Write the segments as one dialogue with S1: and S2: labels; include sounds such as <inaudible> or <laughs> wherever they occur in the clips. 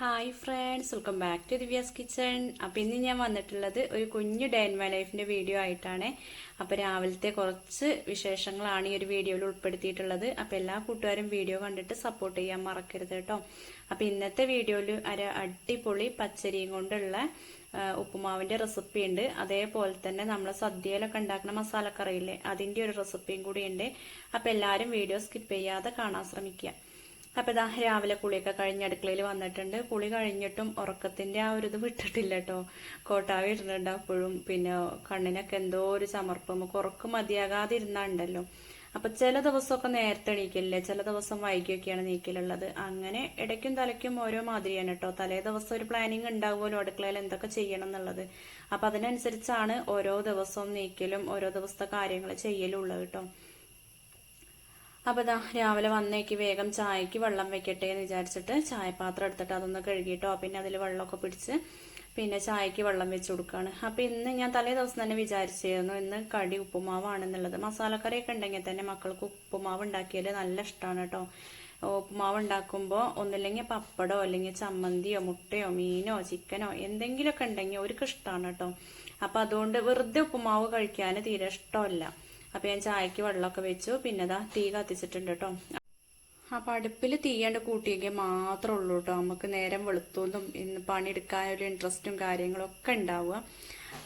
S1: Hi friends welcome back to Divya's kitchen അപ്പോൾ ഇന്ന് ഞാൻ വന്നിട്ടുള്ളത് ഒരു കുഞ്ഞു ഡേ ഇൻ മൈ ലൈഫിന്റെ വീഡിയോ ആയിട്ടാണ്. അപ്പോൾ രാവിലത്തെ കുറച്ച് വിശേഷങ്ങളാണ് ഈ ഒരു വീഡിയോയിൽ ഉൾപ്പെടുത്തിയിട്ടുള്ളത്. അപ്പോൾ എല്ലാ കൂട്ടുകാരും വീഡിയോ കണ്ടിട്ട് സപ്പോർട്ട് ചെയ്യാൻ മറക്കരുത് കേട്ടോ. അപ്പോൾ ഇന്നത്തെ വീഡിയോയിൽ ഒരു അടിപൊളി പച്ചരിയും കൊണ്ടുള്ള ഉപ്പുമാവിന്റെ റെസിപ്പി ഉണ്ട്. അതേപോലെ തന്നെ നമ്മൾ സദ്യയിലൊക്കെ ഉണ്ടാക്കുന്ന മസാലക്കറിയില്ലേ അതിന്റെ ഒരു റെസിപ്പിയും കൂടി ഉണ്ട്. അപ്പോൾ എല്ലാവരും വീഡിയോ സ്കിപ്പ് ചെയ്യാതെ കാണാൻ ശ്രമിക്കുക. അപ്പൊ ഇതാ രാവിലെ കുളിയൊക്കെ കഴിഞ്ഞ് അടുക്കളയിൽ വന്നിട്ടുണ്ട്. കുളി കഴിഞ്ഞിട്ടും ഉറക്കത്തിന്റെ ആ ഒരു ഇത് വിട്ടിട്ടില്ല കേട്ടോ. കോട്ടാവി ഇടുന്നുണ്ട് അപ്പോഴും. പിന്നെ കണ്ണിനൊക്കെ എന്തോ ഒരു സമർപ്പം നമുക്ക് ഉറക്ക് മതിയാകാതെ അപ്പൊ ചില ദിവസമൊക്കെ നേരത്തെ എണീക്കില്ലേ? ചില ദിവസം വൈകിയൊക്കെയാണ് നീക്കലുള്ളത്. അങ്ങനെ ഇടയ്ക്കും തലയ്ക്കും ഓരോ മാതിരിയാണ് കേട്ടോ. തലേ ദിവസം ഒരു പ്ലാനിങ് ഉണ്ടാവുമല്ലോ അടുക്കളയിൽ എന്തൊക്കെ ചെയ്യണം എന്നുള്ളത്. അപ്പൊ അതിനനുസരിച്ചാണ് ഓരോ ദിവസവും നീക്കലും ഓരോ ദിവസത്തെ കാര്യങ്ങൾ ചെയ്യലുള്ളത് കേട്ടോ. അപ്പോൾ ഇതാ രാവിലെ വന്നേക്ക് വേഗം ചായക്ക് വെള്ളം വെക്കട്ടെ എന്ന് വിചാരിച്ചിട്ട് ചായപാത്രം എടുത്തിട്ട് അതൊന്ന് കഴുകിയിട്ടോ പിന്നെ അതിൽ വെള്ളമൊക്കെ പിടിച്ച് പിന്നെ ചായക്ക് വെള്ളം വെച്ച് കൊടുക്കുകയാണ് അപ്പോൾ ഇന്ന് ഞാൻ തലേ ദിവസം തന്നെ വിചാരിച്ചിരുന്നു ഇന്ന് കടി ഉപ്പുമാവാണെന്നുള്ളത്. മസാലക്കറിയൊക്കെ ഉണ്ടെങ്കിൽ തന്നെ മക്കൾക്ക് ഉപ്പുമാവ് ഉണ്ടാക്കിയാൽ നല്ല ഇഷ്ടമാണ് കേട്ടോ. ഉപ്പുമാവ് ഉണ്ടാക്കുമ്പോൾ ഒന്നില്ലെങ്കിൽ പപ്പടോ അല്ലെങ്കിൽ ചമ്മന്തിയോ മുട്ടയോ മീനോ ചിക്കനോ എന്തെങ്കിലുമൊക്കെ ഉണ്ടെങ്കിൽ അവർക്ക് ഇഷ്ടമാണ് കേട്ടോ. അപ്പോൾ അതുകൊണ്ട് വെറുതെ ഉപ്പുമാവ് കഴിക്കാൻ തീരെ ഇഷ്ടമല്ല. അപ്പൊ ഞാൻ ചായക്ക് വെള്ളമൊക്കെ വെച്ചു. പിന്നെ ദാ തീ കത്തിച്ചിട്ടുണ്ട് കേട്ടോ അപ്പൊ അടുപ്പിൽ തീയാണ്ട് കൂട്ടിയെങ്കിൽ മാത്രമേ ഉള്ളൂ കേട്ടോ നമുക്ക് നേരം വെളുത്തോന്നും ഇന്ന് പണിയെടുക്കാൻ ഒരു ഇൻട്രസ്റ്റും കാര്യങ്ങളും ഒക്കെ ഉണ്ടാവുക.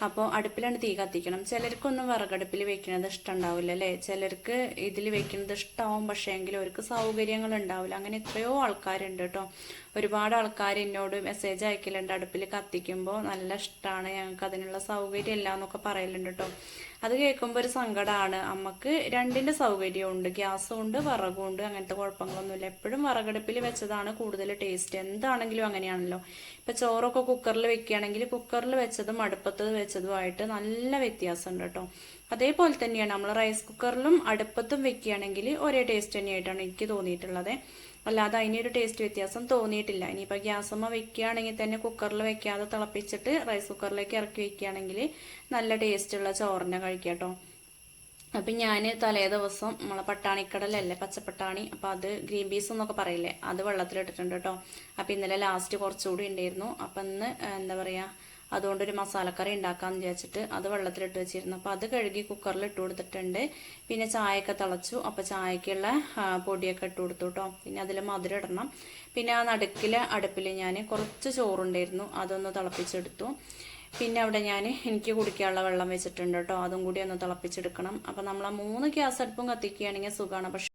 S1: അപ്പോൾ അടുപ്പിലാണ് തീ കത്തിക്കണം. ചിലർക്കൊന്നും വിറകടുപ്പിൽ വെക്കുന്നത് ഇഷ്ടമുണ്ടാവില്ല അല്ലേ? ചിലർക്ക് ഇതിൽ വെക്കുന്നത് ഇഷ്ടമാവും പക്ഷേ എങ്കിലും അവർക്ക് സൗകര്യങ്ങൾ ഉണ്ടാവില്ല. അങ്ങനെ എത്രയോ ആൾക്കാരുണ്ട് കേട്ടോ ഒരുപാട് ആൾക്കാർ എന്നോട് മെസ്സേജ് അയക്കലുണ്ട് അടുപ്പിൽ കത്തിക്കുമ്പോൾ. നല്ല ഇഷ്ടമാണ് ഞങ്ങൾക്ക് അതിനുള്ള സൗകര്യം ഇല്ല എന്നൊക്കെ പറയലുണ്ട് കേട്ടോ അത് കേൾക്കുമ്പോൾ ഒരു സങ്കടമാണ് അമ്മയ്ക്ക് രണ്ടിന്റെ സൗകര്യമുണ്ട്. ഗ്യാസും ഉണ്ട് വിറകും ഉണ്ട് അങ്ങനത്തെ കുഴപ്പങ്ങളൊന്നുമില്ല. എപ്പോഴും വിറകടുപ്പിൽ വെച്ചതാണ് കൂടുതൽ ടേസ്റ്റ്. എന്താണെങ്കിലും അങ്ങനെയാണല്ലോ. ഇപ്പൊ ചോറൊക്കെ കുക്കറിൽ വെക്കുകയാണെങ്കിൽ കുക്കറിൽ വെച്ചതും അടുപ്പത്ത് വെച്ചതുമായിട്ട് നല്ല വ്യത്യാസമുണ്ട് കേട്ടോ. അതേപോലെ തന്നെയാണ്. നമ്മൾ റൈസ് കുക്കറിലും അടുപ്പത്തും വെക്കുകയാണെങ്കിൽ ഒരേ ടേസ്റ്റ് തന്നെയായിട്ടാണ് എനിക്ക് തോന്നിയിട്ടുള്ളത്. അല്ലാതെ അതിനൊരു ടേസ്റ്റ് വ്യത്യാസം തോന്നിയിട്ടില്ല. ഇനിയിപ്പോൾ ഗ്യാസമ്മ വെക്കുകയാണെങ്കിൽ തന്നെ കുക്കറിൽ വെക്കാതെ തിളപ്പിച്ചിട്ട് റൈസ് കുക്കറിലേക്ക് ഇറക്കി വെക്കുകയാണെങ്കിൽ നല്ല ടേസ്റ്റുള്ള ചോറിനെ കഴിക്കാം കേട്ടോ. അപ്പം ഞാൻ തലേ ദിവസം നമ്മളെ പട്ടാണിക്കടലല്ലേ പച്ചപ്പട്ടാണി. അപ്പം അത് ഗ്രീൻ പീസ് എന്നൊക്കെ പറയില്ലേ അത് വെള്ളത്തിലിട്ടിട്ടുണ്ട് കേട്ടോ. അപ്പം ഇന്നലെ ലാസ്റ്റ് കുറച്ചുകൂടി ഉണ്ടായിരുന്നു. അപ്പം ഇന്ന് എന്താ പറയുക അതുകൊണ്ടൊരു മസാലക്കറി ഉണ്ടാക്കാമെന്ന് വിചാരിച്ചിട്ട് അത് വെള്ളത്തിലിട്ട് വെച്ചിരുന്നു. അപ്പോൾ അത് കഴുകി കുക്കറിൽ ഇട്ട് കൊടുത്തിട്ടുണ്ട്. പിന്നെ ചായയൊക്കെ തിളച്ചു. അപ്പോൾ ചായക്കുള്ള പൊടിയൊക്കെ ഇട്ട് കൊടുത്തു കേട്ടോ പിന്നെ അതിൽ മധുരം ഇടണം. പിന്നെ ആ നടുക്കിലെ അടുപ്പിൽ ഞാൻ കുറച്ച് ചോറുണ്ടായിരുന്നു. അതൊന്ന് തിളപ്പിച്ചെടുത്തു. പിന്നെ അവിടെ ഞാൻ എനിക്ക് കുടിക്കാനുള്ള വെള്ളം വെച്ചിട്ടുണ്ട് കേട്ടോ അതും കൂടി ഒന്ന് തിളപ്പിച്ചെടുക്കണം. അപ്പം നമ്മൾ ആ മൂന്ന് ഗ്യാസ് അടുപ്പും കത്തിക്കുകയാണെങ്കിൽ സുഖമാണ് പക്ഷെ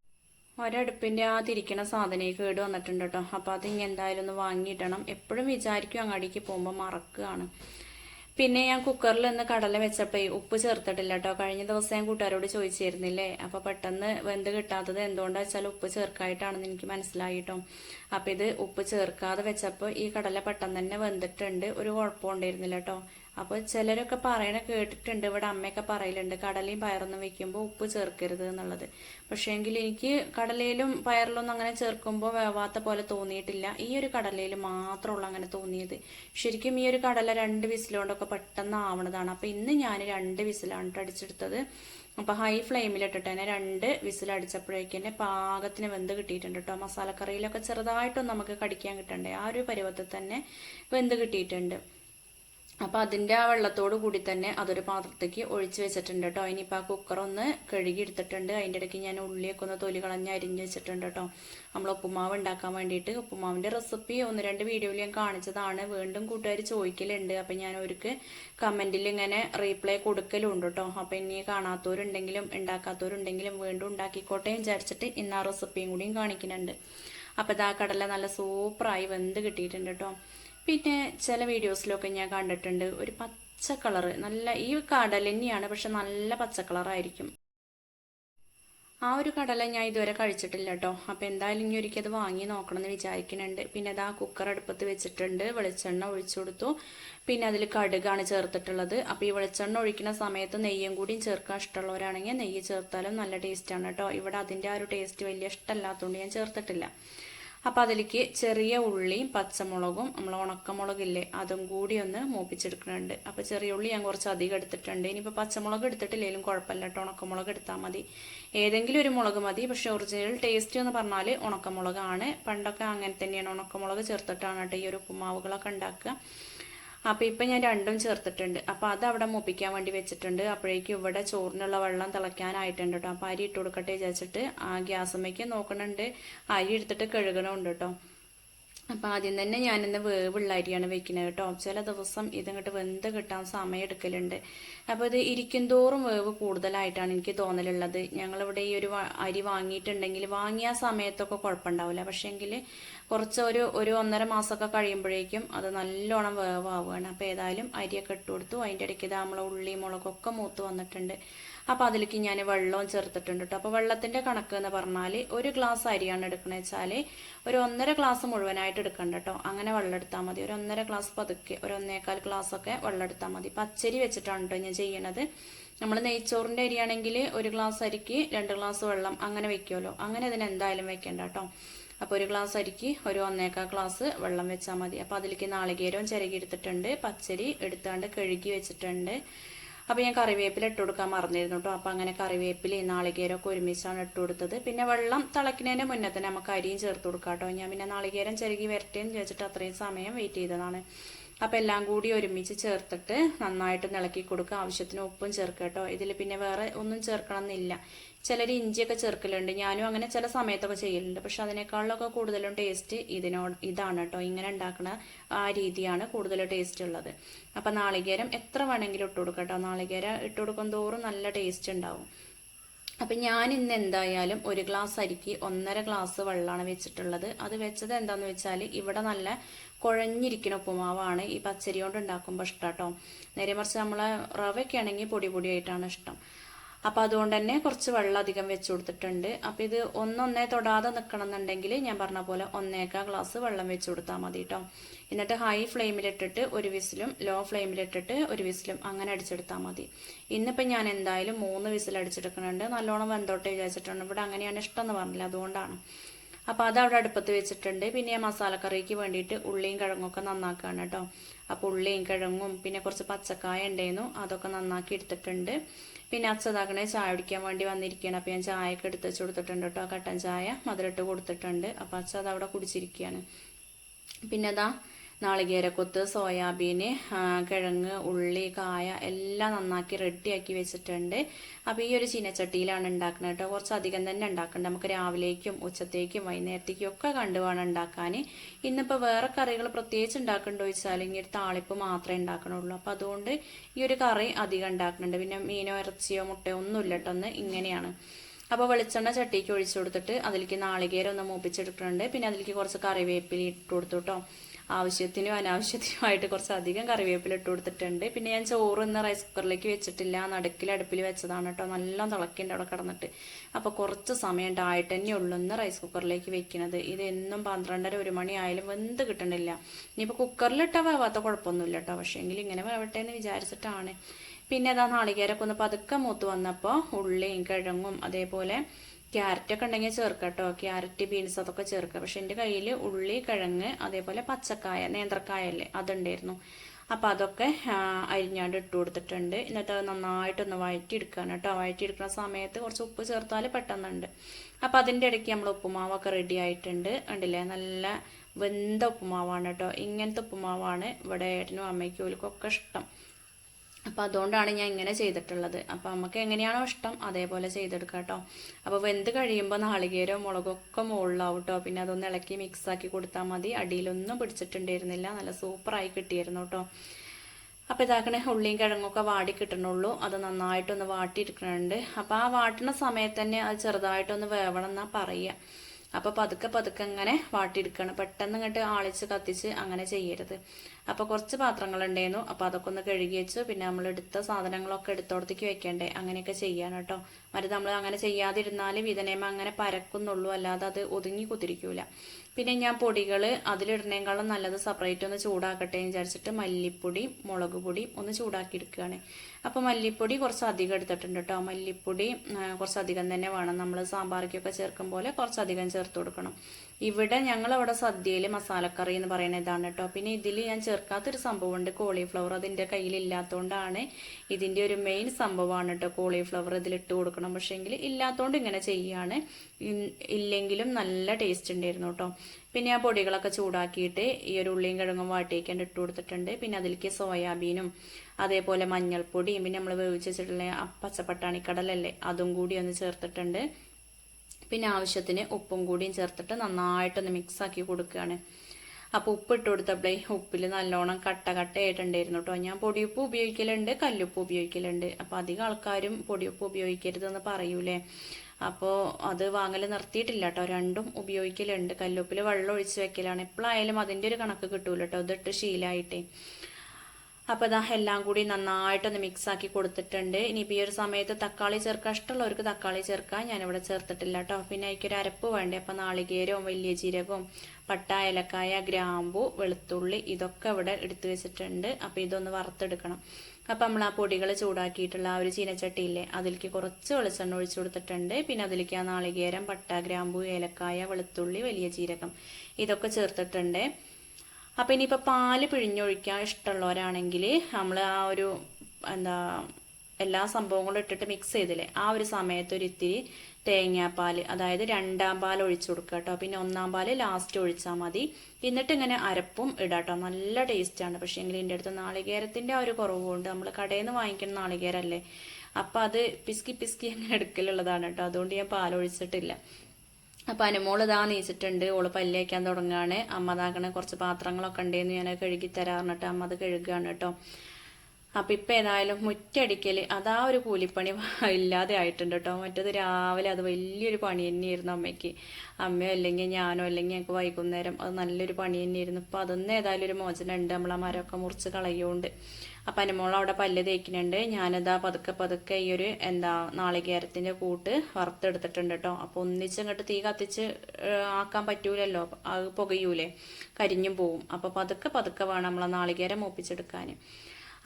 S1: ഒരടുപ്പിന്റെ ആ തിരിക്കണ സാധനം കേട് വന്നിട്ടുണ്ട് കേട്ടോ. അപ്പൊ അത് ഇനി എന്തായാലും ഒന്ന് വാങ്ങിയിടണം എപ്പോഴും വിചാരിക്കും അങ്ങാടിക്ക് പോകുമ്പോൾ മറക്കുകയാണ് പിന്നെ ഞാൻ കുക്കറിൽ നിന്ന് കടല വെച്ചപ്പോൾ ഉപ്പ് ചേർത്തിട്ടില്ല കേട്ടോ. കഴിഞ്ഞ ദിവസം ഞാൻ കൂട്ടുകാരോട് ചോദിച്ചിരുന്നില്ലേ? അപ്പൊ പെട്ടെന്ന് വെന്ത് കിട്ടാത്തത് എന്തുകൊണ്ടാ വെച്ചാൽ ഉപ്പ് ചേർക്കായിട്ടാണെന്ന് എനിക്ക് മനസ്സിലായി കേട്ടോ അപ്പൊ ഇത് ഉപ്പ് ചേർക്കാതെ വെച്ചപ്പോൾ ഈ കടല പെട്ടെന്ന് തന്നെ വെന്തിട്ടുണ്ട്. ഒരു കുഴപ്പമുണ്ടായിരുന്നില്ല കേട്ടോ അപ്പൊ ചിലരൊക്കെ പറയണ കേട്ടിട്ടുണ്ട് ഇവിടെ അമ്മയൊക്കെ പറയലുണ്ട് കടലയും പയറൊന്നും വെക്കുമ്പോൾ ഉപ്പ് ചേർക്കരുത് എന്നുള്ളത്. പക്ഷേ എങ്കിൽ എനിക്ക് കടലയിലും പയറിലൊന്നും അങ്ങനെ ചേർക്കുമ്പോൾ വേവാത്ത പോലെ തോന്നിയിട്ടില്ല. ഈ ഒരു കടലയിൽ മാത്രമുള്ള അങ്ങനെ തോന്നിയത്. ശരിക്കും ഈ ഒരു കടല രണ്ട് വിസിലുകൊണ്ടൊക്കെ പെട്ടെന്ന് ആവണതാണ്. അപ്പൊ ഇന്ന് ഞാൻ രണ്ട് വിസിലാണ് അടിച്ചെടുത്തത്. അപ്പൊ ഹൈ ഫ്ലെയിമിലിട്ടിട്ട് തന്നെ രണ്ട് വിസിൽ അടിച്ചപ്പോഴേക്കും തന്നെ പാകത്തിന് വെന്ത് കിട്ടിയിട്ടുണ്ട് കേട്ടോ മസാലക്കറിയിലൊക്കെ ചെറുതായിട്ടൊന്നും നമുക്ക് കടിക്കാൻ കിട്ടണ്ടേ? ആ ഒരു പരുവത്തിൽ തന്നെ വെന്ത് കിട്ടിയിട്ടുണ്ട്. അപ്പൊ അതിന്റെ ആ വെള്ളത്തോട് കൂടി തന്നെ അതൊരു പാത്രത്തേക്ക് ഒഴിച്ചു വെച്ചിട്ടുണ്ട് കേട്ടോ. ഇനിയിപ്പോൾ ആ കുക്കർ ഒന്ന് കഴുകി എടുത്തിട്ടുണ്ട്. അതിന്റെ ഇടയ്ക്ക് ഞാൻ ഉള്ളിയൊക്കെ ഒന്ന് തൊലി കളഞ്ഞ് അരിഞ്ഞ് വെച്ചിട്ടുണ്ട് കേട്ടോ. നമ്മൾ ഉപ്പുമാവ് ഉണ്ടാക്കാൻ വേണ്ടിയിട്ട് ഉപ്പുമാവിന്റെ റെസിപ്പി ഒന്ന് രണ്ട് വീഡിയോയിൽ ഞാൻ കാണിച്ചതാണ്. വീണ്ടും കൂട്ടുകാർ ചോദിക്കലുണ്ട്. അപ്പം ഞാൻ അവർക്ക് കമന്റിൽ ഇങ്ങനെ റീപ്ലൈ കൊടുക്കലുണ്ട് കേട്ടോ. അപ്പം ഇനി കാണാത്തവരുണ്ടെങ്കിലും ഉണ്ടാക്കാത്തവരുണ്ടെങ്കിലും വീണ്ടും ഉണ്ടാക്കിക്കോട്ടെ വിചാരിച്ചിട്ട് ഇന്ന് ആ റെസിപ്പിയും കൂടിയും കാണിക്കുന്നുണ്ട്. അപ്പം ഇതാ കടല നല്ല സൂപ്പറായി വെന്ത് കിട്ടിയിട്ടുണ്ട് കേട്ടോ. പിന്നെ ചില വീഡിയോസിലൊക്കെ ഞാൻ കണ്ടിട്ടുണ്ട് ഒരു പച്ച കളറ് നല്ല ഈ കടൽ തന്നെയാണ് പക്ഷെ നല്ല പച്ച കളറായിരിക്കും. ആ ഒരു കടല ഞാൻ ഇതുവരെ കഴിച്ചിട്ടില്ല കേട്ടോ അപ്പം എന്തായാലും ഇനി ഒരിക്കൽ അത് വാങ്ങി നോക്കണം എന്ന് വിചാരിക്കുന്നുണ്ട്. പിന്നെ അത് ആ കുക്കർ അടുപ്പത്ത് വെച്ചിട്ടുണ്ട് വെളിച്ചെണ്ണ ഒഴിച്ചു കൊടുത്തു. പിന്നെ അതിൽ കടുകാണ് ചേർത്തിട്ടുള്ളത്. അപ്പം ഈ വെളിച്ചെണ്ണ ഒഴിക്കുന്ന സമയത്ത് നെയ്യും കൂടിയും ചേർക്കാൻ ഇഷ്ടമുള്ളവരാണെങ്കിൽ നെയ്യ് ചേർത്താലും നല്ല ടേസ്റ്റാണ് കേട്ടോ ഇവിടെ അതിന്റെ ആ ഒരു ടേസ്റ്റ് വലിയ ഇഷ്ടമല്ലാത്തതുകൊണ്ട് ഞാൻ ചേർത്തിട്ടില്ല. അപ്പോൾ അതിലേക്ക് ചെറിയ ഉള്ളിയും പച്ചമുളകും നമ്മൾ ഉണക്കമുളകില്ലേ അതും കൂടി ഒന്ന് മൂപ്പിച്ചെടുക്കുന്നുണ്ട്. അപ്പോൾ ചെറിയ ഉള്ളി ഞാൻ കുറച്ച് അധികം എടുത്തിട്ടുണ്ട്. ഇനിയിപ്പോൾ പച്ചമുളക് എടുത്തിട്ടില്ലെങ്കിലും കുഴപ്പമില്ല കേട്ടോ. ഉണക്കമുളക് എടുത്താൽ മതി. ഏതെങ്കിലും ഒരു മുളക് മതി. പക്ഷേ ഒറിജിനൽ ടേസ്റ്റ് എന്ന് പറഞ്ഞാൽ ഉണക്കമുളകാണ്. പണ്ടൊക്കെ അങ്ങനെ തന്നെയാണ്. ഉണക്കമുളക് ചേർത്തിട്ടാണ് കേട്ടോ ഈ ഒരു ഉപ്പുമാവുകളൊക്കെ ഉണ്ടാക്കുക. അപ്പോൾ ഇപ്പം ഞാൻ രണ്ടും ചേർത്തിട്ടുണ്ട്. അപ്പോൾ അത് അവിടെ മുപ്പിക്കാൻ വേണ്ടി വെച്ചിട്ടുണ്ട്. അപ്പോഴേക്കും ഇവിടെ ചോറിനുള്ള വെള്ളം തിളയ്ക്കാനായിട്ടുണ്ട് കേട്ടോ അപ്പോൾ അരി ഇട്ട് കൊടുക്കട്ടെ വിചാരിച്ചിട്ട് ആ ഗ്യാസമ്മയ്ക്ക് നോക്കണുണ്ട്. അരി എടുത്തിട്ട് കഴുകണമുണ്ട് കേട്ടോ അപ്പോൾ ആദ്യം തന്നെ ഞാനിന്ന് വേവുള്ള അരിയാണ് വെക്കുന്നത് കേട്ടോ. ചില ദിവസം ഇതിങ്ങോട്ട് വെന്ത് കിട്ടാൻ സമയം എടുക്കലുണ്ട്. അപ്പോൾ ഇത് ഇരിക്കും തോറും വേവ് കൂടുതലായിട്ടാണ് എനിക്ക് തോന്നലുള്ളത്. ഞങ്ങളിവിടെ ഈ ഒരു അരി വാങ്ങിയിട്ടുണ്ടെങ്കിൽ വാങ്ങിയ സമയത്തൊക്കെ കുഴപ്പമുണ്ടാവില്ല. പക്ഷേങ്കിൽ കുറച്ച് ഒരു ഒരു ഒന്നര മാസമൊക്കെ കഴിയുമ്പോഴേക്കും അത് നല്ലോണം വേവാവുകയാണ്. അപ്പോൾ ഏതായാലും അരിയൊക്കെ ഇട്ട് കൊടുത്തു. അതിന്റെ ഇടയ്ക്ക് ഇതാ നമ്മളെ ഉള്ളി മുളകൊക്കെ മൂത്ത് വന്നിട്ടുണ്ട്. അപ്പോൾ അതിലേക്ക് ഞാൻ വെള്ളവും ചേർത്തിട്ടുണ്ട് കേട്ടോ അപ്പോൾ വെള്ളത്തിന്റെ കണക്ക് എന്ന് പറഞ്ഞാൽ ഒരു ഗ്ലാസ് അരിയാണ് എടുക്കണമെന്ന് വെച്ചാൽ ഒരു ഒന്നര ഗ്ലാസ് മുഴുവനായിട്ട് എടുക്കണ്ട കേട്ടോ അങ്ങനെ വെള്ളം എടുത്താൽ മതി. ഒരു ഒന്നര ഗ്ലാസ് പതുക്കെ ഒരു ഒന്നേകാൽ ഒക്കെ വെള്ളം എടുത്താൽ മതി. പച്ചരി വെച്ചിട്ടാണ് കേട്ടോ ഞാൻ ചെയ്യണത്. നമ്മൾ നെയ്ച്ചോറിന്റെ അരിയാണെങ്കിൽ ഒരു ഗ്ലാസ് അരിക്ക് രണ്ട് ഗ്ലാസ് വെള്ളം അങ്ങനെ വെക്കുമല്ലോ അങ്ങനെ ഇതിന് എന്തായാലും വെക്കണ്ട കേട്ടോ അപ്പോൾ ഒരു ഗ്ലാസ് അരിക്ക് ഒരു ഒന്നേക്കാൽ ഗ്ലാസ് വെള്ളം വെച്ചാൽ മതി. അപ്പോൾ അതിലേക്ക് നാളികേരവും ചിരകി എടുത്തിട്ടുണ്ട്. പച്ചരി എടുത്താണ്ട് കഴുകി വെച്ചിട്ടുണ്ട്. അപ്പോൾ ഞാൻ കറിവേപ്പില ഇട്ട് കൊടുക്കാൻ മറന്നിരുന്നു കേട്ടോ അപ്പോൾ അങ്ങനെ കറിവേപ്പില നാളികേരമൊക്കെ ഒരുമിച്ചാണ് ഇട്ട് കൊടുത്തത്. പിന്നെ വെള്ളം തിളയ്ക്കുന്നതിന് മുന്നേ തന്നെ നമുക്ക് അരിയും ചേർത്ത് കൊടുക്കാം കേട്ടോ ഞാൻ പിന്നെ നാളികേരം ചെറുകി വരട്ടേന്ന് ചോദിച്ചിട്ട് അത്രയും സമയം വെയിറ്റ് ചെയ്തതാണ്. അപ്പോൾ എല്ലാം കൂടി ഒരുമിച്ച് ചേർത്തിട്ട് നന്നായിട്ട് ഇളക്കി കൊടുക്കുക. ആവശ്യത്തിന് ഉപ്പും ചേർക്കുക കേട്ടോ. ഇതിൽ പിന്നെ വേറെ ഒന്നും ചേർക്കണം എന്നില്ല ചിലർ ഇഞ്ചിയൊക്കെ ചേർക്കലുണ്ട്. ഞാനും അങ്ങനെ ചില സമയത്തൊക്കെ ചെയ്യലുണ്ട്. പക്ഷെ അതിനേക്കാളിലൊക്കെ കൂടുതലും ടേസ്റ്റ് ഇതിനോട് ഇതാണ് കേട്ടോ. ഇങ്ങനെ ഉണ്ടാക്കുന്ന ആ രീതിയാണ് കൂടുതൽ ടേസ്റ്റ് ഉള്ളത്. അപ്പം നാളികേരം എത്ര വേണമെങ്കിലും ഇട്ട് കൊടുക്കാം കേട്ടോ. നാളികേരം ഇട്ട് കൊടുക്കും തോറും നല്ല ടേസ്റ്റ് ഉണ്ടാവും. അപ്പം ഞാൻ ഇന്ന് എന്തായാലും ഒരു ഗ്ലാസ് അരിക്ക് ഒന്നര ഗ്ലാസ് വെള്ളമാണ് വെച്ചിട്ടുള്ളത്. അത് വെച്ചത് എന്താന്ന് വെച്ചാൽ ഇവിടെ നല്ല കുഴഞ്ഞിരിക്കുന്ന ഉപ്പുമാവാണ് ഈ പച്ചരി കൊണ്ട് ഉണ്ടാക്കുമ്പോൾ ഇഷ്ടം കേട്ടോ നേരെ മറിച്ച് നമ്മൾ റവയൊക്കെ ആണെങ്കിൽ പൊടി പൊടിയായിട്ടാണ് ഇഷ്ടം. അപ്പോൾ അതുകൊണ്ട് തന്നെ കുറച്ച് വെള്ളം അധികം വെച്ച് കൊടുത്തിട്ടുണ്ട്. അപ്പോൾ ഇത് ഒന്നൊന്നേ തൊടാതെ നിൽക്കണം എന്നുണ്ടെങ്കിൽ ഞാൻ പറഞ്ഞ പോലെ ഒന്നേക്കാ ഗ്ലാസ് വെള്ളം വെച്ച് കൊടുത്താൽ മതി കേട്ടോ എന്നിട്ട് ഹൈ ഫ്ലെയിമിലിട്ടിട്ട് ഒരു വിസിലും ലോ ഫ്ലെയിമിലിട്ടിട്ട് ഒരു വിസിലും അങ്ങനെ അടിച്ചെടുത്താൽ മതി. ഇന്നിപ്പോൾ ഞാൻ എന്തായാലും മൂന്ന് വിസിൽ അടിച്ചെടുക്കുന്നുണ്ട് നല്ലോണം വെന്തോട്ടെ വിചാരിച്ചിട്ടുണ്ട്. ഇവിടെ അങ്ങനെയാണ് ഇഷ്ടം എന്ന് പറഞ്ഞില്ല. അതുകൊണ്ടാണ്. അപ്പോൾ അവിടെ അടുപ്പത്ത് വെച്ചിട്ടുണ്ട്. പിന്നെ ഞാൻ മസാലക്കറിക്ക് വേണ്ടിയിട്ട് ഉള്ളിയും കിഴങ്ങും ഒക്കെ നന്നാക്കുകയാണ് കേട്ടോ. അപ്പോൾ ഉള്ളിയും കിഴങ്ങും പിന്നെ കുറച്ച് പച്ചക്കായ ഉണ്ടായിരുന്നു. അതൊക്കെ നന്നാക്കി എടുത്തിട്ടുണ്ട്. പിന്നെ അച്ഛതാക്കണേ ചായ കുടിക്കാൻ വേണ്ടി വന്നിരിക്കുകയാണ്. അപ്പോൾ ഞാൻ ചായയൊക്കെ എടുത്ത് വെച്ച് കൊടുത്തിട്ടുണ്ട് കേട്ടോ. കട്ടൻ ചായ മധുരട്ട് കൊടുത്തിട്ടുണ്ട്. അപ്പോൾ അച്ഛ അത് അവിടെ കുടിച്ചിരിക്കുകയാണ്. പിന്നെ അതാ നാളികേരക്കൊത്ത് സോയാബീന് കിഴങ്ങ് ഉള്ളി കായ എല്ലാം നന്നാക്കി റെഡിയാക്കി വെച്ചിട്ടുണ്ട്. അപ്പോൾ ഈ ഒരു ചീനച്ചട്ടിയിലാണ് ഉണ്ടാക്കുന്നത് കേട്ടോ. കുറച്ച് അധികം തന്നെ ഉണ്ടാക്കേണ്ടത് നമുക്ക് രാവിലേക്കും ഉച്ചത്തേക്കും വൈകുന്നേരത്തേക്കും ഒക്കെ കണ്ടു വേണം ഉണ്ടാക്കാൻ. ഇന്നിപ്പോൾ വേറെ കറികൾ പ്രത്യേകിച്ച് ഉണ്ടാക്കുന്നുണ്ടോ വെച്ചാൽ ഇങ്ങനെ ഒരു താളിപ്പ് മാത്രമേ ഉണ്ടാക്കണുള്ളൂ. അപ്പോൾ അതുകൊണ്ട് ഈ ഒരു കറി അധികം ഉണ്ടാക്കുന്നുണ്ട്. പിന്നെ മീനോ ഇറച്ചിയോ മുട്ടയോ ഒന്നും കേട്ടോ ഇങ്ങനെയാണ്. അപ്പോൾ വെളിച്ചെണ്ണ ചട്ടിക്ക് ഒഴിച്ചു കൊടുത്തിട്ട് അതിലേക്ക് നാളികേരം ഒന്ന് മൂപ്പിച്ചെടുക്കുന്നുണ്ട്. പിന്നെ അതിലേക്ക് കുറച്ച് കറിവേപ്പില ഇട്ട് കൊടുത്തു കേട്ടോ. ആവശ്യത്തിനും അനാവശ്യത്തിനുമായിട്ട് കുറച്ചധികം കറിവേപ്പില ഇട്ട് കൊടുത്തിട്ടുണ്ട്. പിന്നെ ഞാൻ ചോറ് ഇന്ന് റൈസ് കുക്കറിലേക്ക് വെച്ചിട്ടില്ല. നടുക്കിൽ അടുപ്പിൽ വെച്ചതാണ് കേട്ടോ. നല്ല തിളക്കിന്റെ അവിടെ കിടന്നിട്ട്. അപ്പോൾ കുറച്ച് സമയം ഉണ്ടായിട്ട് തന്നെ ഉള്ളൂ ഇന്ന് റൈസ് കുക്കറിലേക്ക് വെക്കുന്നത്. ഇത് എന്നും പന്ത്രണ്ടര ഒരു മണി ആയാലും വെന്ത് കിട്ടണില്ല. ഇനിയിപ്പോൾ കുക്കറിലിട്ടാൽ വേവാത്ത കുഴപ്പമൊന്നുമില്ല കേട്ടോ. പക്ഷേ എങ്കിൽ ഇങ്ങനെ വേവട്ടെ എന്ന് വിചാരിച്ചിട്ടാണ്. പിന്നെ അതാ നാളികേരൊക്കെ ഒന്ന് പതുക്കെ മൂത്ത് വന്നപ്പോൾ ഉള്ളിയും കിഴങ്ങും അതേപോലെ ക്യാരറ്റൊക്കെ ഉണ്ടെങ്കിൽ ചേർക്കാം കേട്ടോ. ക്യാരറ്റ് ബീൻസ് അതൊക്കെ ചേർക്കുക. പക്ഷെ എന്റെ കയ്യിൽ ഉള്ളി കിഴങ്ങ് അതേപോലെ പച്ചക്കായ നേന്ത്രക്കായ അല്ലേ അതുണ്ടായിരുന്നു. അപ്പോൾ അതൊക്കെ അരിഞ്ഞാണ്ട് ഇട്ട് കൊടുത്തിട്ടുണ്ട്. എന്നിട്ട് അത് നന്നായിട്ടൊന്ന് വഴറ്റിയെടുക്കുകയാണ് കേട്ടോ. വഴറ്റിയെടുക്കുന്ന സമയത്ത് കുറച്ച് ഉപ്പ് ചേർത്താൽ പെട്ടെന്നുണ്ട്. അപ്പോൾ അതിന്റെ ഇടയ്ക്ക് നമ്മൾ ഉപ്പുമാവൊക്കെ റെഡി ആയിട്ടുണ്ട്. ഉണ്ടല്ലേ നല്ല വെന്ത ഉപ്പുമാവാണ് കേട്ടോ. ഇങ്ങനത്തെ ഉപ്പുമാവാണ് ഇവിടെ ഏട്ടനും അമ്മയ്ക്കും ഒക്കെ ഇഷ്ടം. അപ്പോൾ അതുകൊണ്ടാണ് ഞാൻ ഇങ്ങനെ ചെയ്തിട്ടുള്ളത്. അപ്പോൾ നമുക്ക് എങ്ങനെയാണോ ഇഷ്ടം അതേപോലെ ചെയ്തെടുക്കാം കേട്ടോ അപ്പോൾ വെന്ത് കഴിയുമ്പോൾ നാളികേരോ മുളകൊക്കെ മുകളിലാവും കേട്ടോ പിന്നെ അതൊന്ന് ഇളക്കി മിക്സാക്കി കൊടുത്താൽ മതി. അടിയിലൊന്നും പിടിച്ചിട്ടുണ്ടായിരുന്നില്ല. നല്ല സൂപ്പറായി കിട്ടിയിരുന്നു കേട്ടോ അപ്പോൾ ഇതാക്കണേ ഉള്ളിയും കിഴങ്ങൊക്കെ വാടി കിട്ടണുള്ളൂ. അത് നന്നായിട്ടൊന്ന് വാട്ടിയെടുക്കുന്നുണ്ട് അപ്പോൾ ആ വാട്ടുന്ന സമയത്ത് തന്നെ അത് ചെറുതായിട്ടൊന്ന് വേവണം എന്നാണ് പറയുക അപ്പോൾ പതുക്കെ പതുക്കെ അങ്ങനെ വാട്ടിയെടുക്കണം. പെട്ടെന്ന് ഇങ്ങോട്ട് ആളിച്ച് കത്തിച്ച് അങ്ങനെ ചെയ്യരുത്. അപ്പോൾ കുറച്ച് പാത്രങ്ങളുണ്ടായിരുന്നു അപ്പോൾ അതൊക്കെ ഒന്ന് കഴുകി വെച്ചു. പിന്നെ നമ്മൾ എടുത്ത സാധനങ്ങളൊക്കെ എടുത്തോടത്തേക്ക് വെക്കണ്ടേ? അങ്ങനെയൊക്കെ ചെയ്യാൻ കേട്ടോ. മറ്റു നമ്മൾ അങ്ങനെ ചെയ്യാതിരുന്നാൽ വിതനേമ അങ്ങനെ പരക്കുന്നുള്ളൂ. അല്ലാതെ അത് ഒതുങ്ങി കുതിരിക്കൂല. പിന്നെ ഞാൻ പൊടികൾ അതിലിടുന്നേക്കാളും നല്ലത് സെപ്പറേറ്റ് ഒന്ന് ചൂടാക്കട്ടെ എന്ന് വിചാരിച്ചിട്ട് മല്ലിപ്പൊടി മുളക് പൊടി ഒന്ന് ചൂടാക്കി എടുക്കുകയാണ്. അപ്പോൾ മല്ലിപ്പൊടി കുറച്ച് അധികം എടുത്തിട്ടുണ്ട് കേട്ടോ മല്ലിപ്പൊടി കുറച്ചധികം തന്നെ വേണം. നമ്മൾ സാമ്പാറിക്കൊക്കെ ചേർക്കും പോലെ കുറച്ചധികം ചേർത്ത് കൊടുക്കണം. ഇവിടെ ഞങ്ങൾ അവിടെ സദ്യയിൽ മസാലക്കറി എന്ന് പറയുന്ന ഇതാണ് കേട്ടോ പിന്നെ ഇതിൽ ഞാൻ ചേർക്കാത്തൊരു സംഭവമുണ്ട് കോളിഫ്ലവർ. അതിന്റെ കയ്യിലില്ലാത്തതുകൊണ്ടാണ് ഇതിന്റെ ഒരു മെയിൻ സംഭവമാണ് കേട്ടോ കോളിഫ്ലവർ ഇതിലിട്ട് കൊടുക്കണം. പക്ഷേങ്കിൽ ഇല്ലാത്തതുകൊണ്ട് ഇങ്ങനെ ചെയ്യാണ്. ഇല്ലെങ്കിലും നല്ല ടേസ്റ്റ് ഉണ്ടായിരുന്നു കേട്ടോ പിന്നെ ആ പൊടികളൊക്കെ ചൂടാക്കിയിട്ട് ഈ ഒരു ഉള്ളിയും കിഴങ്ങും വാട്ടിയൊക്കെ ഇട്ട് കൊടുത്തിട്ടുണ്ട്. പിന്നെ അതിലേക്ക് സോയാബീനും അതേപോലെ മഞ്ഞൾപ്പൊടിയും പിന്നെ നമ്മൾ വേവിച്ച് വെച്ചിട്ടുള്ള കടലല്ലേ അതും കൂടി ഒന്ന് ചേർത്തിട്ടുണ്ട്. പിന്നെ ആവശ്യത്തിന് ഉപ്പും കൂടിയും ചേർത്തിട്ട് നന്നായിട്ടൊന്ന് മിക്സ് ആക്കി കൊടുക്കുകയാണ്. അപ്പോൾ ഉപ്പ് ഇട്ട് കൊടുത്തപ്പോഴേ ഉപ്പിൽ നല്ലോണം കട്ട കട്ടയായിട്ടുണ്ടായിരുന്നു കേട്ടോ ഞാൻ പൊടിയുപ്പ് ഉപയോഗിക്കലുണ്ട് കല്ലുപ്പ് ഉപയോഗിക്കലുണ്ട്. അപ്പോൾ അധികം ആൾക്കാരും പൊടിയുപ്പ് ഉപയോഗിക്കരുതെന്ന് പറയൂലേ. അപ്പോൾ അത് വാങ്ങൽ നിർത്തിയിട്ടില്ല കേട്ടോ രണ്ടും ഉപയോഗിക്കലുണ്ട്. കല്ലുപ്പിൽ വെള്ളം ഒഴിച്ച് വെക്കലാണ്. എപ്പോഴായാലും അതിന്റെ ഒരു കണക്ക് കിട്ടൂല കേട്ടോ ഇതിട്ട് ശീലമായിട്ടേ അപ്പോൾ ഇതാ എല്ലാം കൂടി നന്നായിട്ടൊന്ന് മിക്സ് ആക്കി കൊടുത്തിട്ടുണ്ട്. ഇനിയിപ്പോൾ ഈ ഒരു സമയത്ത് തക്കാളി ചേർക്കാൻ ഇഷ്ടമുള്ളവർക്ക് തക്കാളി ചേർക്കാം. ഞാനിവിടെ ചേർത്തിട്ടില്ല കേട്ടോ പിന്നെ അതിക്കൊരു അരപ്പ് വേണ്ടേ? അപ്പോൾ നാളികേരവും വലിയ ജീരകവും പട്ട ഏലക്കായ ഗ്രാമ്പു വെളുത്തുള്ളി ഇതൊക്കെ ഇവിടെ എടുത്തു വെച്ചിട്ടുണ്ട്. അപ്പോൾ ഇതൊന്ന് വറുത്തെടുക്കണം. അപ്പം നമ്മൾ ആ പൊടികൾ ചൂടാക്കിയിട്ടുള്ള ആ ഒരു ചീനച്ചട്ടിയില്ലേ അതിലേക്ക് കുറച്ച് വെളിച്ചെണ്ണ ഒഴിച്ചു കൊടുത്തിട്ടുണ്ട്. പിന്നെ അതിലേക്ക് ആ നാളികേരം പട്ട ഗ്രാമ്പു ഏലക്കായ വെളുത്തുള്ളി വലിയ ജീരകം ഇതൊക്കെ ചേർത്തിട്ടുണ്ട്. അപ്പം ഇനിയിപ്പോൾ പാൽ പിഴിഞ്ഞൊഴിക്കാൻ ഇഷ്ടമുള്ളവരാണെങ്കിൽ നമ്മൾ ആ ഒരു എന്താ എല്ലാ സംഭവങ്ങളും ഇട്ടിട്ട് മിക്സ് ചെയ്തില്ലേ? ആ ഒരു സമയത്ത് ഒരു ഇത്തിരി തേങ്ങാപ്പാൽ അതായത് രണ്ടാം പാൽ ഒഴിച്ചു കൊടുക്കുക കേട്ടോ. പിന്നെ ഒന്നാം പാൽ ലാസ്റ്റ് ഒഴിച്ചാൽ മതി. എന്നിട്ട് ഇങ്ങനെ അരപ്പും ഇടാട്ടോ നല്ല ടേസ്റ്റാണ് പക്ഷേ എങ്കിൽ എന്റെ അടുത്ത് നാളികേരത്തിന്റെ ആ ഒരു കുറവുകൊണ്ട് നമ്മൾ കടയിൽ നിന്ന് വാങ്ങിക്കുന്ന നാളികേരല്ലേ? അപ്പം അത് പിസ്കി പിസ്കി അങ്ങനെ എടുക്കലുള്ളതാണ് കേട്ടോ. അതുകൊണ്ട് ഞാൻ പാൽ ഒഴിച്ചിട്ടില്ല അപ്പം അനുമോൾ ഇതാ നീച്ചിട്ടുണ്ട്. ഓൾ പല്ലേക്കാൻ തുടങ്ങുകയാണ് അമ്മ അതാക്കണ കുറച്ച് പാത്രങ്ങളൊക്കെ ഉണ്ടെന്ന് ഞാൻ കഴുകി തരാറിഞ്ഞിട്ട് അമ്മ അത് കഴുകുകയാണ് കേട്ടോ. അപ്പം ഇപ്പം ഏതായാലും മുറ്റടിക്കൽ അതാ ഒരു കൂലിപ്പണി <laughs> ഇല്ലാതെ ആയിട്ടുണ്ട് കേട്ടോ. മറ്റത് രാവിലെ അത് വലിയൊരു പണി തന്നെയായിരുന്നു അമ്മയ്ക്ക്. അമ്മയോ അല്ലെങ്കിൽ ഞാനോ അല്ലെങ്കിൽ ഞങ്ങൾക്ക് വൈകുന്നേരം അത് നല്ലൊരു പണി തന്നെയായിരുന്നു. ഇപ്പം അതൊന്നും ഏതായാലും ഒരു മോചനം ഉണ്ട് ആ മരമൊക്കെ മുറിച്ച് കളയുകൊണ്ട്. അപ്പം അനുമോൾ അവിടെ പല്ല് തേക്കുന്നുണ്ട്. ഞാനതാ പതുക്കെ പതുക്കെ ഈ ഒരു എന്താ നാളികേരത്തിന്റെ കൂട്ട് വറുത്തെടുത്തിട്ടുണ്ട് കേട്ടോ അപ്പോൾ ഒന്നിച്ചങ്ങോട്ട് തീ കത്തിച്ച് ആക്കാൻ പറ്റൂലല്ലോ. അത് പുകയൂലേ. കരിഞ്ഞും പോവും. അപ്പോൾ പതുക്കെ പതുക്കെ വേണം നമ്മളെ നാളികേരം മൂപ്പിച്ചെടുക്കാൻ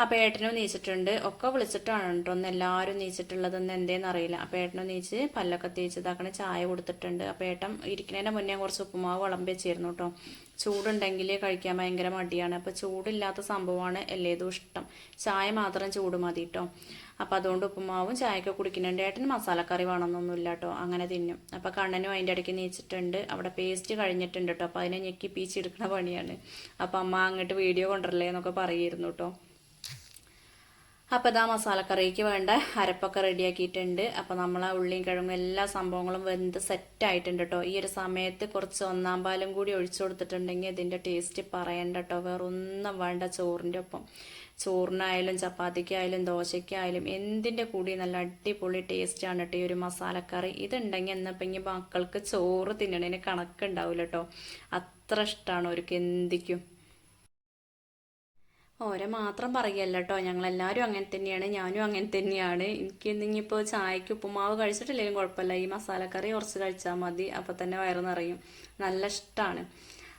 S1: അപ്പോൾ ഏട്ടനും നീച്ചിട്ടുണ്ട്. ഒക്കെ വിളിച്ചിട്ടാണ് കേട്ടോ ഒന്ന് എല്ലാവരും നീച്ചിട്ടുള്ളതെന്ന് എന്തേന്ന് അറിയില്ല. അപ്പോൾ ഏട്ടനും നീച്ച് പല്ലൊക്കെ തേച്ച് ഇതാക്കണ ചായ കൊടുത്തിട്ടുണ്ട്. അപ്പോൾ ഏട്ടൻ ഇരിക്കുന്നതിന്റെ മുന്നേ കുറച്ച് ഉപ്പുമാവ് വിളമ്പി വെച്ചിരുന്നു കേട്ടോ. ചൂടുണ്ടെങ്കിൽ കഴിക്കാൻ ഭയങ്കര മടിയാണ്. അപ്പോൾ ചൂടില്ലാത്ത സംഭവമാണ് എല്ലേതും ഇഷ്ടം. ചായ മാത്രം ചൂട് മതി കേട്ടോ. അപ്പോൾ അതുകൊണ്ട് ഉപ്പുമാവും ചായയൊക്കെ കുടിക്കുന്നുണ്ട്. ഏട്ടന് മസാലക്കറി വേണമെന്നൊന്നുമില്ല കേട്ടോ. അങ്ങനെ തിന്നും. അപ്പോൾ കണ്ണനും അതിന്റെ ഇടയ്ക്ക് നീച്ചിട്ടുണ്ട്. അവിടെ പേസ്റ്റ് കഴിഞ്ഞിട്ടുണ്ട് കേട്ടോ. അപ്പോൾ അതിനെ ഞെക്കി പീച്ചെടുക്കുന്ന പണിയാണ്. അപ്പോൾ അമ്മ അങ്ങോട്ട് വീഡിയോ കൊണ്ടുവരല്ലേ എന്നൊക്കെ പറയുമായിരുന്നു കേട്ടോ. അപ്പോൾ ഇതാ മസാലക്കറിക്ക് വേണ്ട അരപ്പൊക്കെ റെഡിയാക്കിയിട്ടുണ്ട്. അപ്പോൾ നമ്മൾ ആ ഉള്ളിയും കിഴങ്ങും എല്ലാ സംഭവങ്ങളും വെന്ത് സെറ്റ് ആയിട്ടുണ്ട് കേട്ടോ ഈ ഒരു സമയത്ത് കുറച്ച് ഒന്നാം പാലും കൂടി ഒഴിച്ചു കൊടുത്തിട്ടുണ്ടെങ്കിൽ ഇതിന്റെ ടേസ്റ്റ് പറയണ്ട കേട്ടോ വേറൊന്നും വേണ്ട ചോറിന്റെ ഒപ്പം. ചോറിനായാലും ചപ്പാത്തിക്കായാലും ദോശയ്ക്കായാലും എന്തിന്റെ കൂടി നല്ല അടിപൊളി ടേസ്റ്റാണ് കേട്ടോ ഈ ഒരു മസാലക്കറി. ഇതുണ്ടെങ്കിൽ എന്നപ്പം മക്കൾക്ക് ചോറ് തിന്നണതിന് കണക്കുണ്ടാവില്ല കേട്ടോ അത്ര ഇഷ്ടമാണ് അവർക്ക് എന്തിക്കും. ഓരെ മാത്രം പറയല്ല കേട്ടോ ഞങ്ങളെല്ലാവരും അങ്ങനെ തന്നെയാണ് ഞാനും അങ്ങനെ തന്നെയാണ്. എനിക്ക് ഇന്നിപ്പോൾ ചായക്ക് ഉപ്പുമാവ് കഴിച്ചിട്ടില്ലെങ്കിലും കുഴപ്പമില്ല. ഈ മസാലക്കറി കുറച്ച് കഴിച്ചാൽ മതി. അപ്പോൾ തന്നെ വയറ് നിറയും. നല്ല ഇഷ്ടമാണ്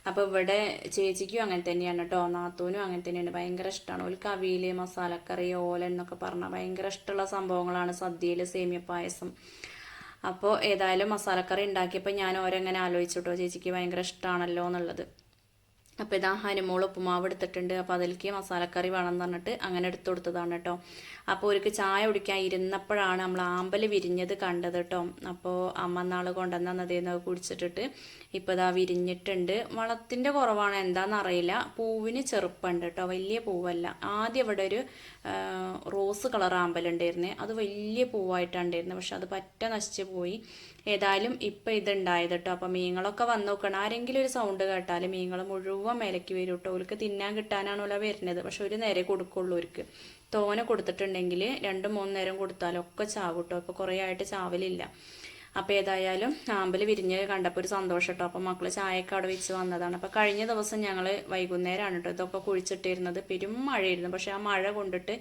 S1: അപ്പോൾ ഇവിടെ ചേച്ചിക്കും അങ്ങനെ തന്നെയാണ് കേട്ടോ നാത്തൂനും അങ്ങനെ തന്നെയാണ്. ഭയങ്കര ഇഷ്ടമാണ് ഒരു കവിയിൽ മസാലക്കറി ഓല എന്നൊക്കെ പറഞ്ഞാൽ ഭയങ്കര ഇഷ്ടമുള്ള സംഭവങ്ങളാണ്. സദ്യയിൽ സേമിയ പായസം. അപ്പോൾ ഏതായാലും മസാലക്കറി ഉണ്ടാക്കിയപ്പോൾ ഞാൻ ഓരെങ്ങനെ ആലോചിച്ചു കേട്ടോ ചേച്ചിക്ക് ഭയങ്കര ഇഷ്ടമാണല്ലോ എന്നുള്ളത്. അപ്പോൾ ഇതാ ഹനുമോൾ ഉപ്പുമാവ് എടുത്തിട്ടുണ്ട്. അപ്പോൾ അതിലേക്ക് മസാലക്കറി വേണം പറഞ്ഞിട്ട് അങ്ങനെ എടുത്തു കൊടുത്തതാണ് കേട്ടോ. അപ്പോൾ ഒരുക്ക് ചായ കുടിക്കാൻ ഇരുന്നപ്പോഴാണ് നമ്മൾ ആമ്പൽ വിരിഞ്ഞത് കണ്ടത് കേട്ടോ. അപ്പോൾ അമ്മ നാൾ കൊണ്ടുവന്നതേന്ന് കുടിച്ചിട്ടിട്ട് ഇപ്പോൾ ഇതാ വിരിഞ്ഞിട്ടുണ്ട്. വളത്തിന്റെ കുറവാണ് എന്താണെന്ന് അറിയില്ല. പൂവിന് ചെറുപ്പമുണ്ട് കേട്ടോ. വലിയ പൂവല്ല. ആദ്യം ഇവിടെ ഒരു റോസ് കളർ ആമ്പലുണ്ടായിരുന്നേ അത് വലിയ പൂവായിട്ടാണ് ഉണ്ടായിരുന്നത്. പക്ഷെ അത് പറ്റ നശിച്ചു പോയി. ഏതായാലും ഇപ്പം ഇതുണ്ടായത് കേട്ടോ അപ്പം മീങ്ങളൊക്കെ വന്നു നോക്കണം ആരെങ്കിലും ഒരു സൗണ്ട് കേട്ടാൽ മീങ്ങൾ മുഴുവൻ മേലേക്ക് വരും കേട്ടോ അവർക്ക് തിന്നാൻ കിട്ടാനാണല്ലോ വരുന്നത്. പക്ഷെ ഒരു നേരെ കൊടുക്കുള്ളൂ അവർക്ക് തോനെ കൊടുത്തിട്ടുണ്ടെങ്കിൽ രണ്ട് മൂന്ന് നേരം കൊടുത്താലൊക്കെ ചാവും കേട്ടോ ഇപ്പോൾ കുറേ ആയിട്ട് ചാവലില്ല. അപ്പോൾ ഏതായാലും ആമ്പൽ വിരിഞ്ഞ് കണ്ടപ്പോൾ ഒരു സന്തോഷം കേട്ടോ അപ്പോൾ മക്കൾ ചായയൊക്കെ അവിടെ വെച്ച് വന്നതാണ്. അപ്പോൾ കഴിഞ്ഞ ദിവസം ഞങ്ങൾ വൈകുന്നേരമാണ് കേട്ടോ ഇതൊക്കെ കുഴിച്ചിട്ടിരുന്നത്. പെരും മഴയായിരുന്നു. പക്ഷെ ആ മഴ കൊണ്ടിട്ട്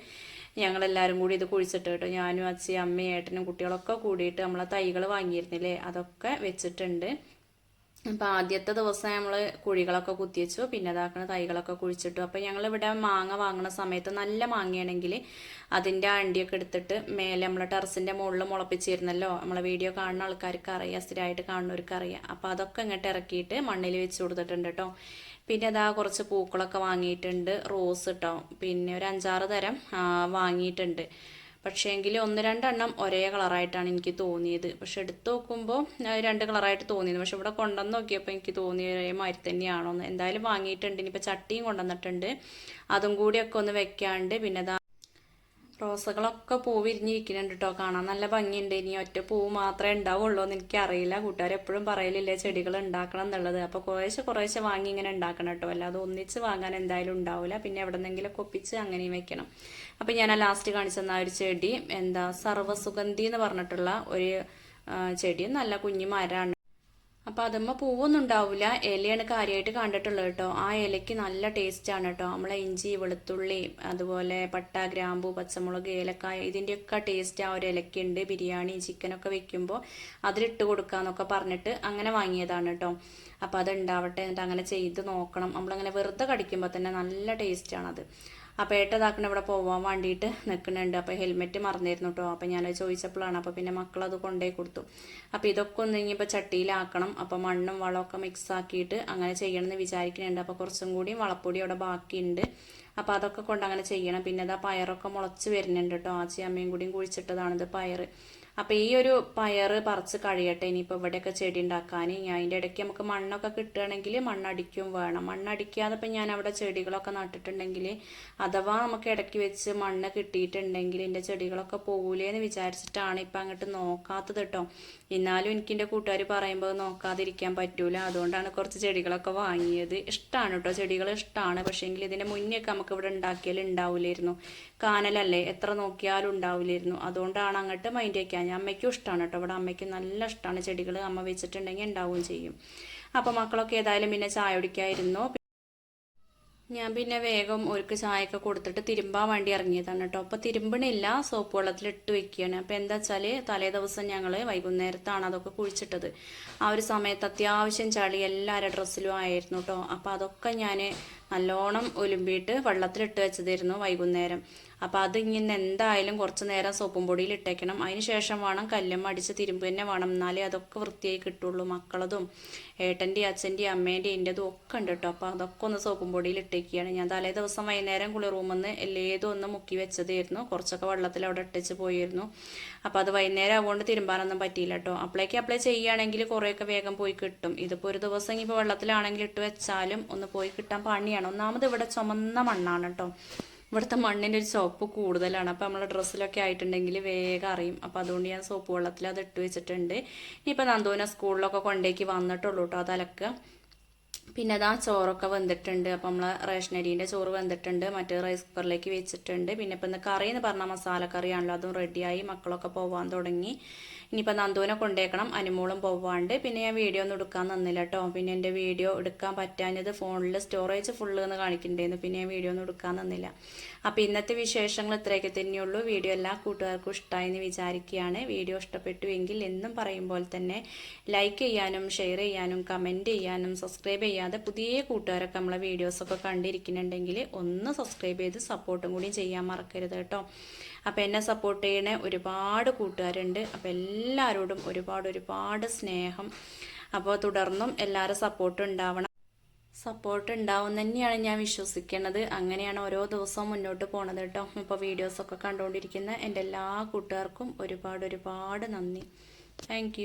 S1: ഞങ്ങളെല്ലാവരും കൂടി ഇത് കുഴിച്ചിട്ട് കേട്ടോ. ഞാനും അച്ഛയും അമ്മയും ഏട്ടനും കുട്ടികളൊക്കെ കൂടിയിട്ട് നമ്മളെ തൈകൾ വാങ്ങിയിരുന്നില്ലേ? അതൊക്കെ വെച്ചിട്ടുണ്ട്. അപ്പോൾ ആദ്യത്തെ ദിവസം നമ്മൾ കുഴികളൊക്കെ കുത്തിവെച്ചു പിന്നെ അതാക്കണ തൈകളൊക്കെ കുഴിച്ചിട്ടു. അപ്പോൾ ഞങ്ങൾ ഇവിടെ മാങ്ങ വാങ്ങുന്ന സമയത്ത് നല്ല മാങ്ങയാണെങ്കിൽ അതിന്റെ അണ്ടിയൊക്കെ എടുത്തിട്ട് മേലെ നമ്മളെ ടെറസിന്റെ മുകളിൽ മുളപ്പിച്ചിരുന്നല്ലോ? നമ്മളെ വീഡിയോ കാണുന്ന ആൾക്കാർക്ക് അറിയാം സ്ഥിരമായിട്ട് കാണുന്നവർക്ക് അറിയാം. അപ്പോൾ അതൊക്കെ ഇങ്ങോട്ട് ഇറക്കിയിട്ട് മണ്ണിൽ വെച്ച് കൊടുത്തിട്ടുണ്ട് കേട്ടോ. പിന്നെ അതാ കുറച്ച് പൂക്കളൊക്കെ വാങ്ങിയിട്ടുണ്ട്. റോസ് കേട്ടോ പിന്നെ ഒരു അഞ്ചാറ് തരം വാങ്ങിയിട്ടുണ്ട്. പക്ഷേ എങ്കിൽ ഒന്ന് രണ്ടെണ്ണം ഒരേ കളറായിട്ടാണ് എനിക്ക് തോന്നിയത്. പക്ഷെ എടുത്തു നോക്കുമ്പോൾ രണ്ട് കളറായിട്ട് തോന്നിയത്. പക്ഷെ ഇവിടെ കൊണ്ടുവന്ന് നോക്കിയപ്പോൾ എനിക്ക് തോന്നിയ മാതിരി തന്നെയാണോ എന്ന് എന്തായാലും വാങ്ങിയിട്ടുണ്ട്. ഇനിയിപ്പോൾ ചട്ടിയും കൊണ്ടുവന്നിട്ടുണ്ട്. അതും കൂടിയൊക്കെ ഒന്ന് വെക്കാണ്ട് പിന്നെ റോസകളൊക്കെ പൂ വിരിഞ്ഞിരിക്കുന്നുണ്ട് കേട്ടോ കാണാൻ നല്ല ഭംഗിയുണ്ട്. ഇനി ഒറ്റ പൂ മാത്രമേ ഉണ്ടാവുള്ളൂ എന്ന് എനിക്കറിയില്ല. കൂട്ടുകാർ എപ്പോഴും പറയലില്ലേ ചെടികൾ ഉണ്ടാക്കണം എന്നുള്ളത്. അപ്പോൾ കുറേശ്ശെ കുറേശ്ശെ വാങ്ങി ഇങ്ങനെ ഉണ്ടാക്കണം കേട്ടോ അല്ലാതെ ഒന്നിച്ച് വാങ്ങാൻ എന്തായാലും ഉണ്ടാവില്ല പിന്നെ എവിടെ നിന്നെങ്കിലും ഒപ്പിച്ച് അങ്ങനെയും വെക്കണം. അപ്പോൾ ഞാൻ ആ ലാസ്റ്റ് കാണിച്ചു തന്ന ഒരു ചെടി എന്താ സർവസുഗന്ധി എന്ന് പറഞ്ഞിട്ടുള്ള ഒരു ചെടി നല്ല കുഞ്ഞു മരമാണ്. അപ്പോൾ അതമ്മ പൂവൊന്നും ഉണ്ടാവില്ല ഇലയാണ് കാര്യമായിട്ട് കണ്ടിട്ടുള്ളത് കേട്ടോ. ആ ഇലയ്ക്ക് നല്ല ടേസ്റ്റ് ആണ് കേട്ടോ. നമ്മളെ ഇഞ്ചി വെളുത്തുള്ളി അതുപോലെ പട്ട ഗ്രാമ്പു പച്ചമുളക് ഏലക്കായ ഇതിന്റെയൊക്കെ ടേസ്റ്റ് ആ ഒരു ഇലയ്ക്കുണ്ട് ബിരിയാണി ചിക്കനൊക്കെ വെക്കുമ്പോൾ അതിലിട്ട് കൊടുക്കാന്നൊക്കെ പറഞ്ഞിട്ട് അങ്ങനെ വാങ്ങിയതാണ് കേട്ടോ. അപ്പോൾ അത് ഉണ്ടാവട്ടെ എന്നിട്ട് അങ്ങനെ ചെയ്ത് നോക്കണം. നമ്മളങ്ങനെ വെറുതെ കടിക്കുമ്പോൾ തന്നെ നല്ല ടേസ്റ്റാണത് അപ്പോൾ ഏട്ടതാക്കണ ഇവിടെ പോകാൻ വേണ്ടിയിട്ട് നിൽക്കുന്നുണ്ട് അപ്പോൾ ഹെൽമെറ്റ് മറന്നിരുന്നു കേട്ടോ അപ്പോൾ ഞാൻ ചോദിച്ചപ്പോഴാണ്. അപ്പോൾ പിന്നെ മക്കളത് കൊണ്ടേ കൊടുത്തു. അപ്പോൾ ഇതൊക്കെ ഒന്ന് ഇനിയിപ്പോൾ ചട്ടിയിലാക്കണം. അപ്പോൾ മണ്ണും വളമൊക്കെ മിക്സ് ആക്കിയിട്ട് അങ്ങനെ ചെയ്യണമെന്ന് വിചാരിക്കുന്നുണ്ട് അപ്പോൾ കുറച്ചും കൂടി വളപ്പൊടി അവിടെ ബാക്കിയുണ്ട്. അപ്പോൾ അതൊക്കെ കൊണ്ട് അങ്ങനെ ചെയ്യണം. പിന്നെ അതാ പയറൊക്കെ മുളച്ച് വരുന്നുണ്ട് കേട്ടോ ആച്ചി അമ്മയും കൂടിയും കുഴിച്ചിട്ടതാണിത് പയർ അപ്പോൾ ഈ ഒരു പയർ പറിച്ച് കഴിയട്ടെ ഇനിയിപ്പോൾ ഇവിടെയൊക്കെ ചെടി ഉണ്ടാക്കാൻ. ഞാൻ അതിന്റെ ഇടയ്ക്ക് നമുക്ക് മണ്ണൊക്കെ കിട്ടുകയാണെങ്കിൽ മണ്ണടിക്കും വേണം. മണ്ണടിക്കാതെ ഇപ്പം ഞാൻ അവിടെ ചെടികളൊക്കെ നട്ടിട്ടുണ്ടെങ്കിൽ അഥവാ നമുക്ക് ഇടയ്ക്ക് വെച്ച് മണ്ണ് കിട്ടിയിട്ടുണ്ടെങ്കിൽ എന്റെ ചെടികളൊക്കെ പോകൂലേ എന്ന് വിചാരിച്ചിട്ടാണ് ഇപ്പം അങ്ങോട്ട് നോക്കാത്തത് കേട്ടോ. എന്നാലും എനിക്ക് എന്റെ കൂട്ടുകാർ പറയുമ്പോൾ നോക്കാതിരിക്കാൻ പറ്റൂല. അതുകൊണ്ടാണ് കുറച്ച് ചെടികളൊക്കെ വാങ്ങിയത്. ഇഷ്ടമാണ് കേട്ടോ. ചെടികൾ ഇഷ്ടമാണ്. പക്ഷേങ്കിൽ ഇതിന്റെ മുന്നേയൊക്കെ നമുക്ക് ഇവിടെ ഉണ്ടാക്കിയാൽ ഉണ്ടാവില്ലായിരുന്നു. കാനലല്ലേ? എത്ര നോക്കിയാലും ഉണ്ടാവില്ലായിരുന്നു. അതുകൊണ്ടാണ് അങ്ങോട്ട് മൈൻഡ് വയ്ക്കാൻ ഞാൻ അമ്മയ്ക്കും ഇഷ്ടമാണ് കേട്ടോ. ഇവിടെ അമ്മയ്ക്ക് നല്ല ഇഷ്ടമാണ് ചെടികൾ അമ്മ വെച്ചിട്ടുണ്ടെങ്കിൽ ഉണ്ടാവുകയും ചെയ്യും. അപ്പോൾ മക്കളൊക്കെ ഏതായാലും പിന്നെ ചായ കുടിക്കായിരുന്നു. ഞാൻ പിന്നെ വേഗം ഒരുക്ക് ചായയൊക്കെ കൊടുത്തിട്ട് തിരുമ്പാൻ വേണ്ടി ഇറങ്ങിയതാണ് കേട്ടോ. അപ്പോൾ തിരുമ്പണില്ല. സോപ്പ് വെള്ളത്തിൽ ഇട്ട് വെക്കുകയാണ്. അപ്പോൾ എന്താ വെച്ചാൽ തലേ ദിവസം ഞങ്ങൾ വൈകുന്നേരത്താണ് അതൊക്കെ കുഴിച്ചിട്ടത്. ആ ഒരു സമയത്ത് അത്യാവശ്യം ചളി എല്ലാവരുടെ ഡ്രസ്സിലും ആയിരുന്നു കേട്ടോ. അപ്പോൾ അതൊക്കെ ഞാൻ നല്ലോണം ഒലുമ്പിയിട്ട് വെള്ളത്തിലിട്ട് വെച്ചതായിരുന്നു വൈകുന്നേരം. അപ്പോൾ അത് ഇങ്ങനെ എന്തായാലും കുറച്ച് നേരം സോപ്പും പൊടിയിൽ ഇട്ടേക്കണം. അതിന് ശേഷം വേണം കല്ലും അടിച്ച് തിരുമ്പ് തന്നെ വേണം. എന്നാലേ അതൊക്കെ വൃത്തിയായി കിട്ടുള്ളൂ. മക്കളതും ഏട്ടന്റെയും അച്ഛന്റെയും അമ്മേന്റെയും എന്റെതും ഒക്കെ ഉണ്ട് കേട്ടോ. അപ്പോൾ അതൊക്കെ ഒന്ന് സോപ്പും പൊടിയിൽ ഇട്ടേക്കുകയാണ് ഞാൻ തലേ ദിവസം വൈകുന്നേരം കുളി റൂമിൽ നിന്ന് എല്ലേതും ഒന്ന് മുക്കി വെച്ചതായിരുന്നു. കുറച്ചൊക്കെ വെള്ളത്തിൽ അവിടെ ഇട്ടിച്ച് പോയിരുന്നു. അപ്പോൾ അത് വൈകുന്നേരം ആവുകൊണ്ട് തിരുമ്പാനൊന്നും പറ്റിയില്ല കേട്ടോ. അപ്ലൈക്ക് അപ്ലൈ ചെയ്യുകയാണെങ്കിൽ കുറേയൊക്കെ വേഗം പോയി കിട്ടും. ഇതിപ്പോൾ ഒരു ദിവസം ഇപ്പോൾ വെള്ളത്തിലാണെങ്കിൽ ഇട്ട് വെച്ചാലും ഒന്ന് പോയി കിട്ടാൻ പണിയാണ്. ഒന്നാമത് ഇവിടെ ചുമന്ന മണ്ണാണ് കേട്ടോ. ഇവിടുത്തെ മണ്ണിന്റെ ഒരു സോപ്പ് കൂടുതലാണ്. അപ്പോൾ നമ്മൾ ഡ്രസ്സിലൊക്കെ ആയിട്ടുണ്ടെങ്കിൽ വേഗം അറിയും. അപ്പോൾ അതുകൊണ്ട് ഞാൻ സോപ്പ് വെള്ളത്തിൽ അത് ഇട്ട് വെച്ചിട്ടുണ്ട്. ഇനിയിപ്പോൾ നന്ദുവിനെ സ്കൂളിലൊക്കെ കൊണ്ടേക്ക് വന്നിട്ടുള്ളൂ കേട്ടോ അതലക്ക് പിന്നെ അതാ ചോറൊക്കെ വെന്തിട്ടുണ്ട്. അപ്പം നമ്മൾ റേഷനരീന്റെ ചോറ് വെന്തിട്ടുണ്ട്. മറ്റേ റൈസ് കുക്കറിലേക്ക് വെച്ചിട്ടുണ്ട്. പിന്നെ ഇപ്പം ഇന്ന് കറി എന്ന് പറഞ്ഞാൽ മസാലക്കറിയാണല്ലോ. അതും റെഡിയായി മക്കളൊക്കെ പോകാൻ തുടങ്ങി. ഇനിയിപ്പോൾ നന്ദുവിനെ കൊണ്ടേക്കണം അനുമോളും പോവാണ്ട്. പിന്നെ ഞാൻ വീഡിയോ ഒന്നും എടുക്കാൻ തന്നില്ല കേട്ടോ പിന്നെ എന്റെ വീഡിയോ എടുക്കാൻ പറ്റാഞ്ഞത് ഫോണിൽ സ്റ്റോറേജ് ഫുള്ള് എന്ന് കാണിക്കണ്ടായിരുന്നു പിന്നെ ഞാൻ വീഡിയോ ഒന്നും എടുക്കാൻ തന്നില്ല അപ്പോൾ ഇന്നത്തെ വിശേഷങ്ങൾ ഇത്രയൊക്കെ തന്നെയുള്ളൂ. വീഡിയോ എല്ലാ കൂട്ടുകാർക്കും ഇഷ്ടമായി എന്ന് വിചാരിക്കുകയാണ്. വീഡിയോ ഇഷ്ടപ്പെട്ടു എങ്കിൽ എന്നും പറയും പോലെ തന്നെ ലൈക്ക് ചെയ്യാനും ഷെയർ ചെയ്യാനും കമന്റ് ചെയ്യാനും സബ്സ്ക്രൈബ് ചെയ്യാതെ പുതിയ കൂട്ടുകാരൊക്കെ നമ്മളെ വീഡിയോസൊക്കെ കണ്ടിരിക്കുന്നുണ്ടെങ്കിൽ ഒന്ന് സബ്സ്ക്രൈബ് ചെയ്ത് സപ്പോർട്ടും കൂടി ചെയ്യാൻ മറക്കരുത് കേട്ടോ അപ്പോൾ എന്നെ സപ്പോർട്ട് ചെയ്യണ ഒരുപാട് കൂട്ടുകാരുണ്ട്. അപ്പോൾ എല്ലാവരോടും ഒരുപാട് ഒരുപാട് സ്നേഹം. അപ്പോൾ തുടർന്നും എല്ലാവരും സപ്പോർട്ട് ഉണ്ടാവണം. സപ്പോർട്ട് ഉണ്ടാവും തന്നെയാണ് ഞാൻ വിശ്വസിക്കുന്നത് അങ്ങനെയാണ് ഓരോ ദിവസവും മുന്നോട്ട് പോണത് കേട്ടോ. ഇപ്പോൾ വീഡിയോസൊക്കെ കണ്ടുകൊണ്ടിരിക്കുന്ന എന്റെ എല്ലാ കൂട്ടുകാർക്കും ഒരുപാട് ഒരുപാട് നന്ദി. താങ്ക്